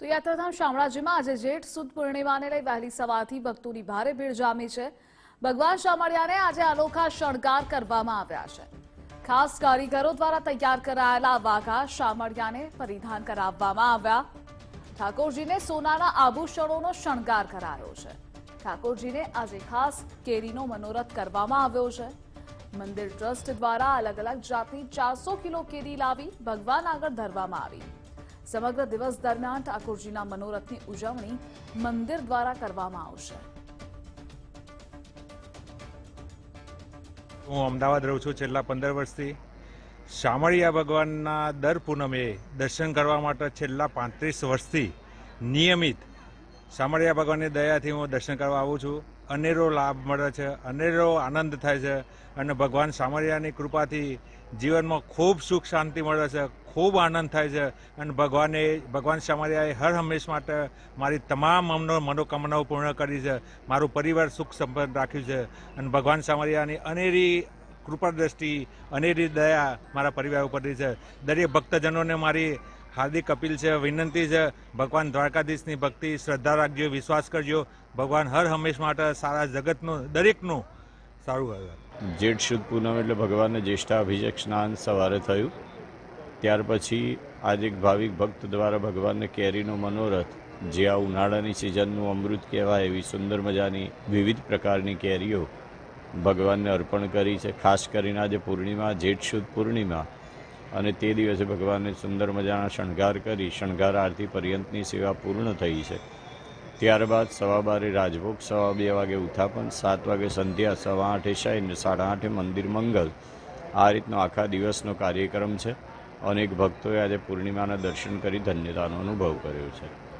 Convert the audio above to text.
તો યાત્રાધામ શામળાજીમાં આજે જેઠ સુદ પૂર્ણિમાને લઈ વહેલી સવારથી ભક્તોની ભારે ભીડ જામી છે. ભગવાન શામળિયાને આજે અનોખા શણગાર કરવામાં આવ્યા છે. ખાસ કારીગરો દ્વારા તૈયાર કરાયેલા વાઘા શામળિયાને પરિધાન કરાવવામાં આવ્યા. ઠાકોરજીને સોનાના આભૂષણોનો શણગાર કરાયો છે. ઠાકોરજીને આજે ખાસ કેરીનો મનોરથ કરવામાં આવ્યો છે. મંદિર ટ્રસ્ટ દ્વારા અલગ અલગ જાતની ચારસો કિલો કેરી લાવી ભગવાન આગળ ધરવામાં આવી. સમગ્ર દિવસ દરમિયાન ઠાકોરજીના મનોરથની ઉજવણી મંદિર દ્વારા કરવામાં આવશે. હું અમદાવાદ રહું છું છેલ્લા પંદર વર્ષથી. શામળિયા ભગવાનના દર પૂનમે દર્શન કરવા માટે છેલ્લા પાંત્રીસ વર્ષથી નિયમિત શામળિયા ભગવાનની દયાથી હું દર્શન કરવા આવું છું. અનેરો લાભ મળે છે, અનેરો આનંદ થાય છે અને ભગવાન સામરિયાની કૃપાથી જીવનમાં ખૂબ સુખ શાંતિ મળે છે, ખૂબ આનંદ થાય છે અને ભગવાને, ભગવાન સામરિયાએ હર હંમેશ માટે મારી તમામ અમનો મનોકામનાઓ પૂર્ણ કરી છે, મારું પરિવાર સુખ સંપન્ન રાખ્યું છે અને ભગવાન સામરિયાની અનેરી કૃપા દ્રષ્ટિ અનેરી દયા મારા પરિવાર ઉપર છે. દરેક ભક્તજનોને મારી હાર્દિક અપીલ છે, વિનંતી છે, ભગવાન દ્વારકાધીશની ભક્તિ, શ્રદ્ધા રાખજો, વિશ્વાસ કરજો. ભગવાન હર હંમેશ માટે સારા જગતનું, દરેકનું સારું કરે જેઠ શુદ્ધ પૂનમ એટલે ભગવાનને જ્યેષ્ઠાભિષેક સ્નાન સવારે થયું. ત્યાર પછી આજે એક ભાવિક ભક્ત દ્વારા ભગવાનને કેરીનો મનોરથ, જે આ ઉનાળાની સિઝનનું અમૃત કહેવાય એવી સુંદર મજાની વિવિધ પ્રકારની કેરીઓ ભગવાનને અર્પણ કરી છે. ખાસ કરીને આજે પૂર્ણિમા, જેઠ શુદ્ધ પૂર્ણિમા. અને તે દિવસે ભગવાનને સુંદર મજાના શણગાર કરી, શણગાર આરતી પર્યંતની સેવા પૂર્ણ થઈ છે. ત્યારબાદ સવા બારે રાજભોગ, સવા બે વાગે ઉત્થાપન સાત વાગે સંધ્યા, સવા આઠે શયન, સાડા આઠે મંદિર મંગલ. આ રીતનો આખા દિવસનો કાર્યક્રમ છે. અનેક ભક્તોએ આજે પૂર્ણિમાના દર્શન કરી ધન્યતાનો અનુભવ કર્યો છે.